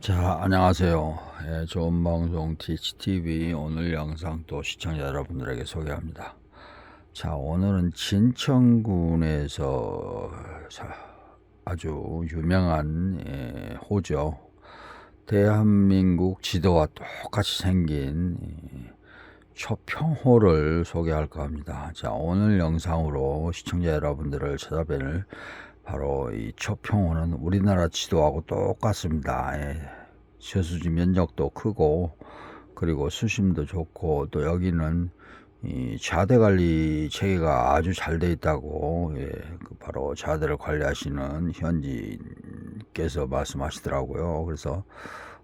자, 안녕하세요. 예, 좋은 방송 THTV 오늘 영상 또 시청자 여러분들에게 소개합니다. 자, 오늘은 진천군에서 자, 아주 유명한 예, 호죠. 대한민국 지도와 똑같이 생긴 예, 초평호를 소개할까 합니다. 자, 오늘 영상으로 시청자 여러분들을 찾아뵐 바로 이 초평호는 우리나라 지도하고 똑같습니다. 예. 저수지 면적도 크고 그리고 수심도 좋고 또 여기는 이 자대 관리 체계가 아주 잘 돼 있다고 예, 그 바로 자대를 관리하시는 현지께서 말씀하시더라고요. 그래서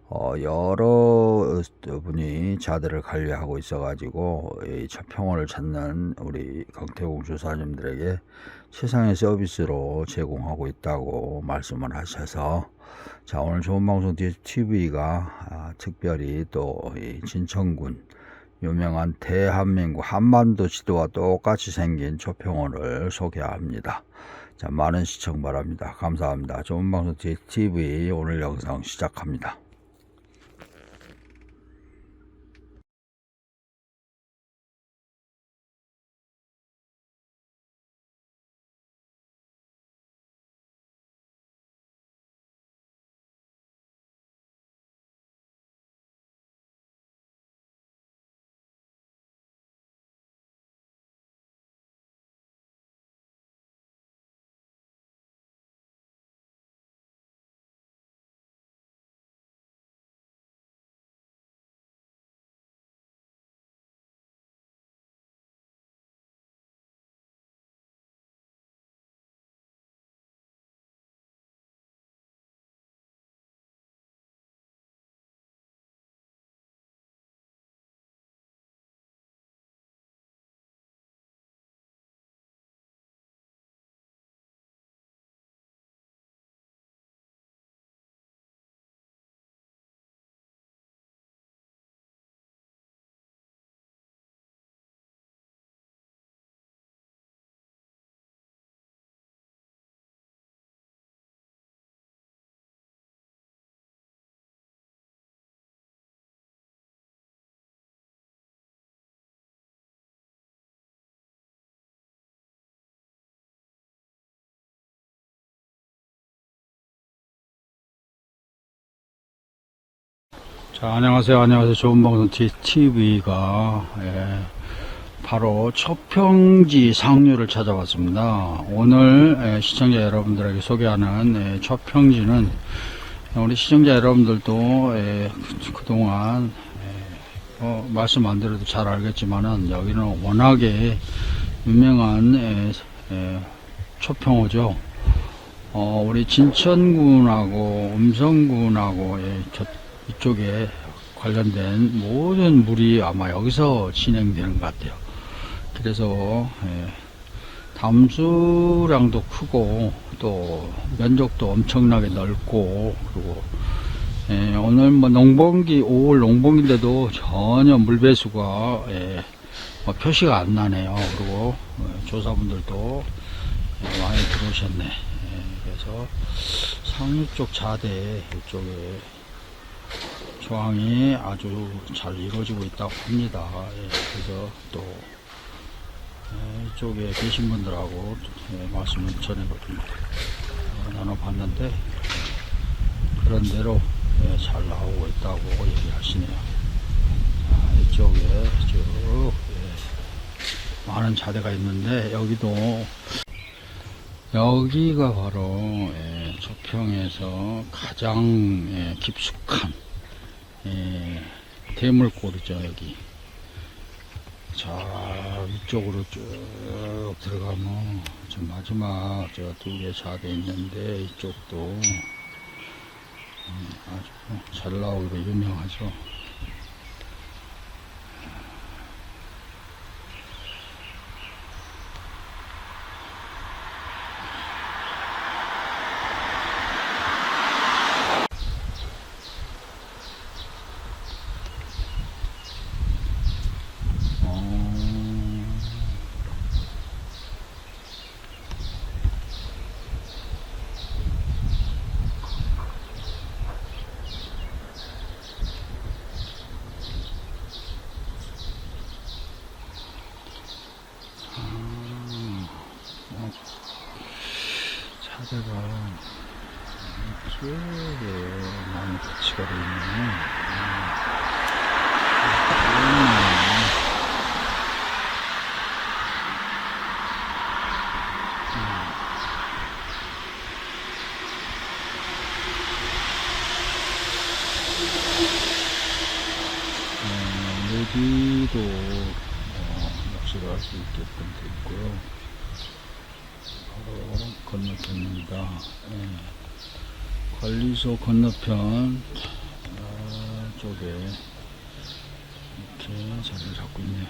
어, 여러 분이 자대를 관리하고 있어가지고 이 평원을 찾는 우리 강태공 조사님들에게 최상의 서비스로 제공하고 있다고 말씀을 하셔서 자 오늘 좋은 방송 TV가 아, 특별히 또 이 진천군 유명한 대한민국 한반도 지도와 똑같이 생긴 조평원을 소개합니다. 자 많은 시청 바랍니다. 감사합니다. 좋은 방송 TV 오늘 영상 시작합니다. 자, 안녕하세요. 안녕하세요. 좋은 방송 TV가 예, 바로 초평지 상류를 찾아왔습니다. 오늘 예, 시청자 여러분들에게 소개하는 예, 초평지는 우리 시청자 여러분들도 예, 그동안 예, 어, 말씀 안 드려도 잘 알겠지만은 여기는 워낙에 유명한 예, 예, 초평호죠. 어, 우리 진천군하고 음성군하고 예, 저, 이쪽에 관련된 모든 물이 아마 여기서 진행되는 것 같아요. 그래서 예, 담수량도 크고 또 면적도 엄청나게 넓고 그리고 예, 오늘 뭐 농번기 5월 농번기인데도 전혀 물 배수가 예, 뭐 표시가 안 나네요. 그리고 어, 조사분들도 예, 많이 들어오셨네. 예, 그래서 상류 쪽 자대 이쪽에 조항이 아주 잘 이루어지고 있다고 합니다. 예, 그래서 또 예, 이쪽에 계신 분들하고 예, 말씀을 전해거든요. 어, 나눠봤는데 그런 대로 예, 잘 나오고 있다고 얘기하시네요. 자, 이쪽에 쭉 예, 많은 자대가 있는데 여기도 여기가 바로 예, 조평에서 가장 예, 깊숙한 예, 대물골이죠 여기. 자 위쪽으로 쭉 들어가면 저 마지막 저두개 자대 있는데 이쪽도 음, 아주 잘 나오기로 유명하죠 어, 자재가 이쪽에 많이 배치가 되어 있네요. 음. 어, 내비도 어, 낚시를 할 수 있게끔 되어 있고요. 바로 건너편입니다. 예. 관리소 건너편 아, 쪽에 이렇게 자리를 잡고 있네요.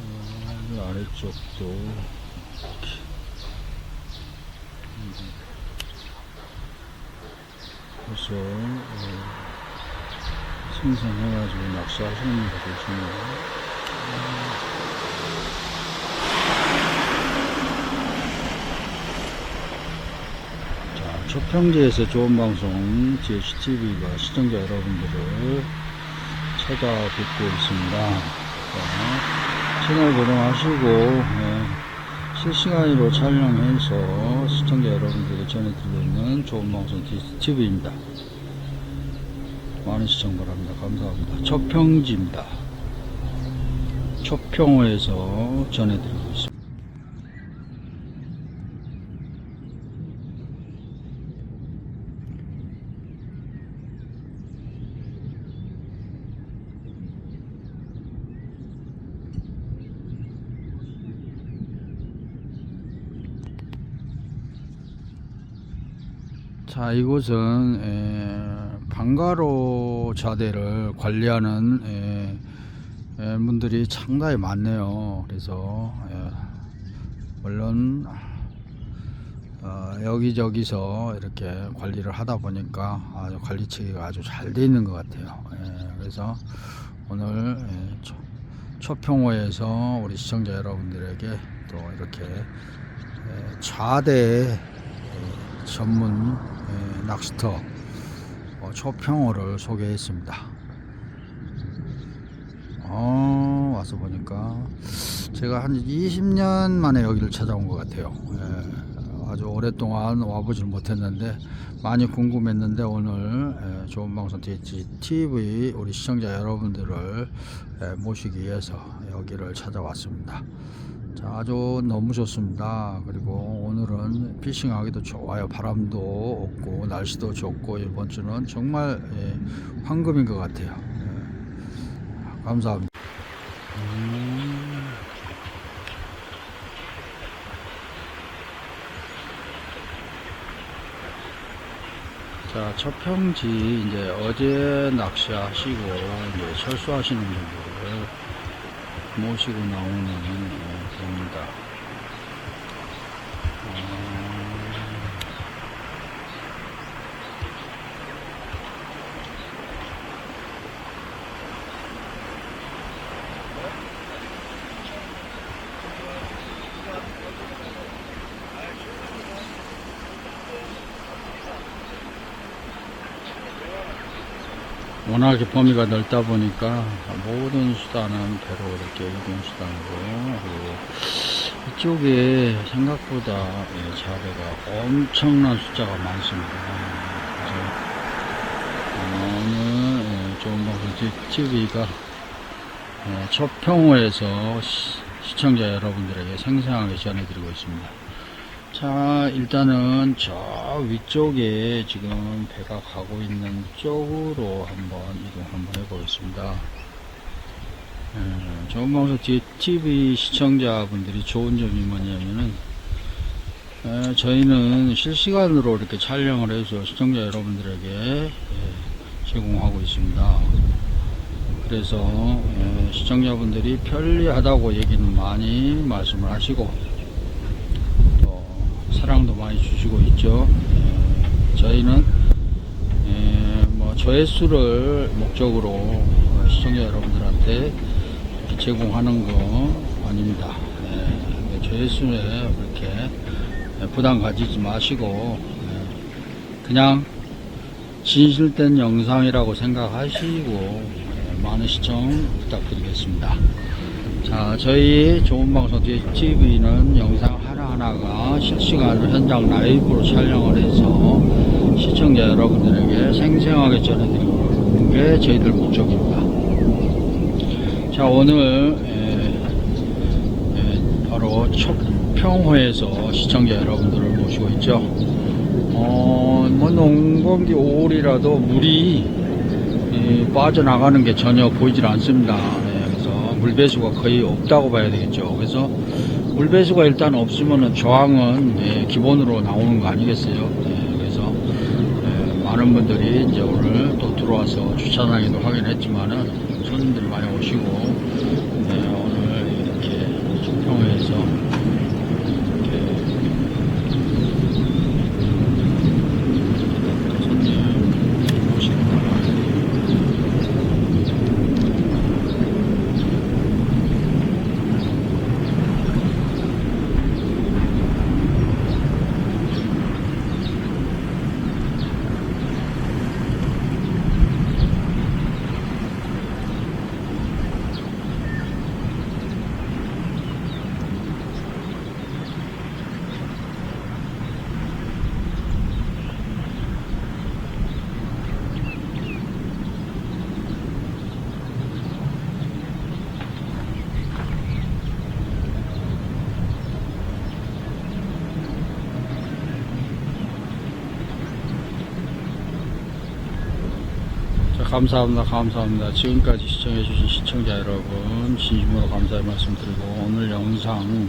어, 이 아래쪽도 이렇게 음. 벌써 어, 생성해가지고 낚시하시는 분들 계시네요. 자, 초평지에서 좋은 방송 GHTV가 시청자 여러분들을 찾아뵙고 있습니다. 자, 채널 고정하시고 예, 실시간으로 촬영해서 시청자 여러분들에게 전해드리고 있는 좋은 방송 GHTV입니다. 많은 시청 바랍니다. 감사합니다. 초평지입니다. 초평호에서 전해드리고 자, 이곳은 에, 방가로 자대를 관리하는 에, 에, 분들이 상당히 많네요. 그래서 에, 물론 어, 여기저기서 이렇게 관리를 하다 보니까 아주 관리 체계가 아주 잘 돼 있는 것 같아요. 에, 그래서 오늘 에, 초, 초평호에서 우리 시청자 여러분들에게 또 이렇게 에, 좌대 에, 전문 에, 낚시터 어, 초평호를 소개했습니다. 어, 와서 보니까 제가 한 20년 만에 여기를 찾아온 것 같아요. 예, 아주 오랫동안 와보질 못했는데 많이 궁금했는데 오늘 예, 좋은 방송 TV 우리 시청자 여러분들을 예, 모시기 위해서 여기를 찾아왔습니다. 자, 아주 너무 좋습니다. 그리고 오늘은 피싱하기도 좋아요. 바람도 없고 날씨도 좋고 이번 주는 정말 예, 황금인 것 같아요. 예, 감사합니다. 음. 자, 첫평지 이제 어제 낚시하시고 이제 철수하시는 분들을 모시고 나오는 어, 겁니다. 워낙에 범위가 넓다 보니까 모든 수단은 배로 이렇게 이동 수단으로 그리고 이쪽에 생각보다 예, 자리가 엄청난 숫자가 많습니다. 오늘 예, 좋은 방송 TV가 초평호에서 시- 시청자 여러분들에게 생생하게 전해드리고 있습니다. 자, 일단은 저 위쪽에 지금 배가 가고 있는 쪽으로 한번 이동 한번 해보겠습니다. 예, 좋은 방송 TV 시청자분들이 좋은 점이 뭐냐면은, 예, 저희는 실시간으로 이렇게 촬영을 해서 시청자 여러분들에게 예, 제공하고 있습니다. 그래서 예, 시청자분들이 편리하다고 얘기는 많이 말씀을 하시고, 또 사랑도 많이 주시고 있죠. 예, 저희는 예, 뭐 조회수를 목적으로 어, 시청자 여러분들한테 제공하는 거 아닙니다. 예, 조회수에 그렇게 예, 부담 가지지 마시고 예, 그냥 진실된 영상이라고 생각하시고 예, 많은 시청 부탁드리겠습니다. 자, 저희 좋은 방송 TV는 영상 하나가 실시간으로 현장 라이브로 촬영을 해서 시청자 여러분들에게 생생하게 전해드리는 게 저희들 목적입니다. 자 오늘 에, 에, 바로 척평호에서 시청자 여러분들을 모시고 있죠. 어, 뭐 농번기 5월이라도 물이 이, 빠져나가는 게 전혀 보이질 않습니다. 네, 그래서 물 배수가 거의 없다고 봐야 되겠죠. 그래서 물배수가 일단 없으면은 저항은 예, 기본으로 나오는 거 아니겠어요? 예, 그래서 예, 많은 분들이 이제 오늘 또 들어와서 주차장에도 확인했지만은 손님들이 많이 오시고 예, 오늘 이렇게 청평에서 이렇게 손님 오시고 자, 감사합니다. 감사합니다. 지금까지 시청해주신 시청자 여러분, 진심으로 감사의 말씀 드리고, 오늘 영상,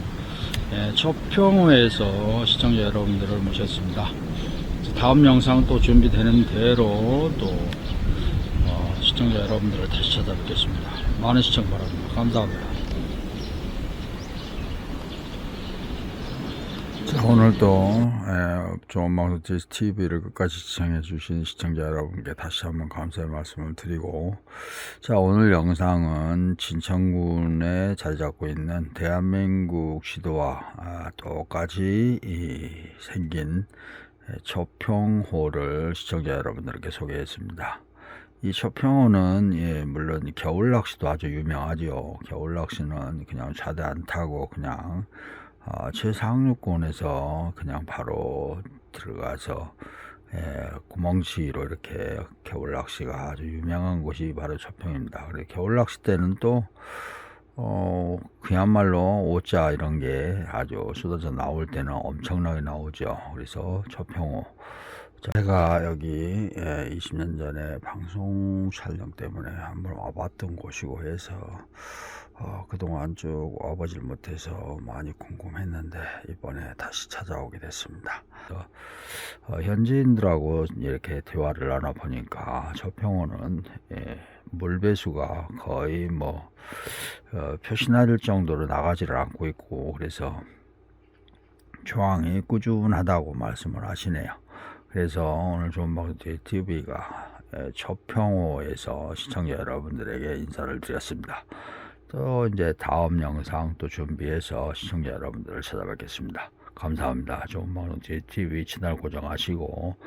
예, 초평호에서 시청자 여러분들을 모셨습니다. 다음 영상 또 준비되는 대로 또, 어, 시청자 여러분들을 다시 찾아뵙겠습니다. 많은 시청 바랍니다. 감사합니다. 자, 오늘도 에, 좋은 방송 TV를 끝까지 시청해 주신 시청자 여러분께 다시 한번 감사의 말씀을 드리고 자 오늘 영상은 진천군에 자리 잡고 있는 대한민국 시도와 아, 똑같이 이, 생긴 에, 초평호를 시청자 여러분들께 소개했습니다. 이 초평호는 예, 물론 겨울 낚시도 아주 유명하죠. 겨울 낚시는 그냥 차대 안 타고 그냥 어, 최상류권에서 그냥 바로 들어가서 예, 구멍치로 이렇게 겨울 낚시가 아주 유명한 곳이 바로 초평입니다. 그래 겨울 낚시 때는 또 어, 그야말로 오자 이런 게 아주 쏟아져 나올 때는 엄청나게 나오죠. 그래서 초평호. 자, 제가 여기 예, 20년 전에 방송 촬영 때문에 한번 와봤던 곳이고 해서 어, 그동안 쭉 와보질 못해서 많이 궁금했는데 이번에 다시 찾아오게 됐습니다. 어, 현지인들하고 이렇게 대화를 나눠보니까 저평원은 예, 물배수가 거의 뭐 어, 표시나릴 정도로 나가지를 않고 있고 그래서 조항이 꾸준하다고 말씀을 하시네요. 그래서 오늘 좋은방송 TV가 초평호에서 시청자 여러분들에게 인사를 드렸습니다. 또 이제 다음 영상 또 준비해서 시청자 여러분들을 찾아뵙겠습니다. 감사합니다. 방송 TV 채널 고정하시고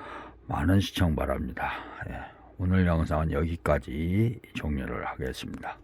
많은 시청 바랍니다. 예, 오늘 영상은 여기까지 종료를 하겠습니다.